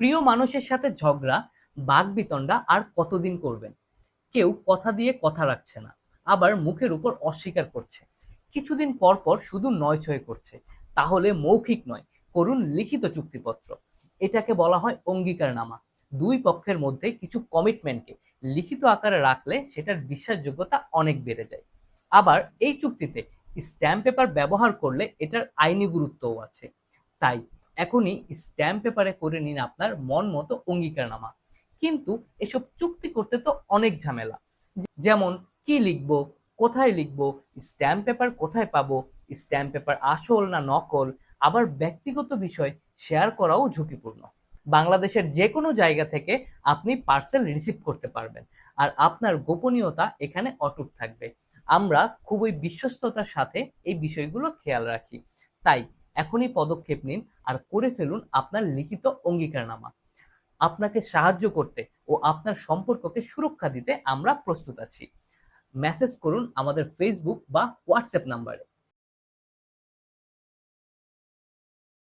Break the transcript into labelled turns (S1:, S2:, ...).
S1: প্রিয় মানুষের সাথে ঝগড়া বাগবিতণ্ডা আর কতদিন করবেন? কেউ কথা দিয়ে কথা রাখছে না, আবার মুখের উপর অস্বীকার করছে। কিছুদিন পর পর শুধু নয় ছয় করছে, তাহলে মৌখিক নয়, করুন লিখিত চুক্তিপত্র। এটাকে বলা হয় অঙ্গীকারনামা। দুই পক্ষের মধ্যে কিছু কমিটমেন্টকে লিখিত আকারে রাখলে সেটার বিশ্বাসযোগ্যতা অনেক বেড়ে যায়। আবার এই চুক্তিতে স্ট্যাম্প পেপার ব্যবহার করলে এটার আইনি গুরুত্বও আছে। তাই এখনই স্ট্যাম্প পেপারে করে নিন আপনার মন মতো অঙ্গীকারনামা। কিন্তু এসব চুক্তি করতে তো অনেক ঝামেলা। যেমন, কি লিখব, কোথায় লিখব স্ট্যাম্প পেপার কোথায় পাবো স্ট্যাম্প পেপার আসল না নকল, আবার ব্যক্তিগত বিষয় শেয়ার করাও ঝুঁকিপূর্ণ। বাংলাদেশের যে কোনো জায়গা থেকে আপনি পার্সেল রিসিভ করতে পারবেন, আর আপনার গোপনীয়তা এখানে অটুট থাকবে। আমরা খুবই বিশ্বস্ততার সাথে এই বিষয়গুলো খেয়াল রাখি। তাই এখনই পদক্ষেপ নিন আর করে ফেলুন আপনার লিখিত অঙ্গীকারনামা। আপনাকে সাহায্য করতে ও আপনার সম্পর্ককে সুরক্ষা দিতে আমরা প্রস্তুত আছি। মেসেজ করুন আমাদের ফেসবুক বা হোয়াটসঅ্যাপ নাম্বারে।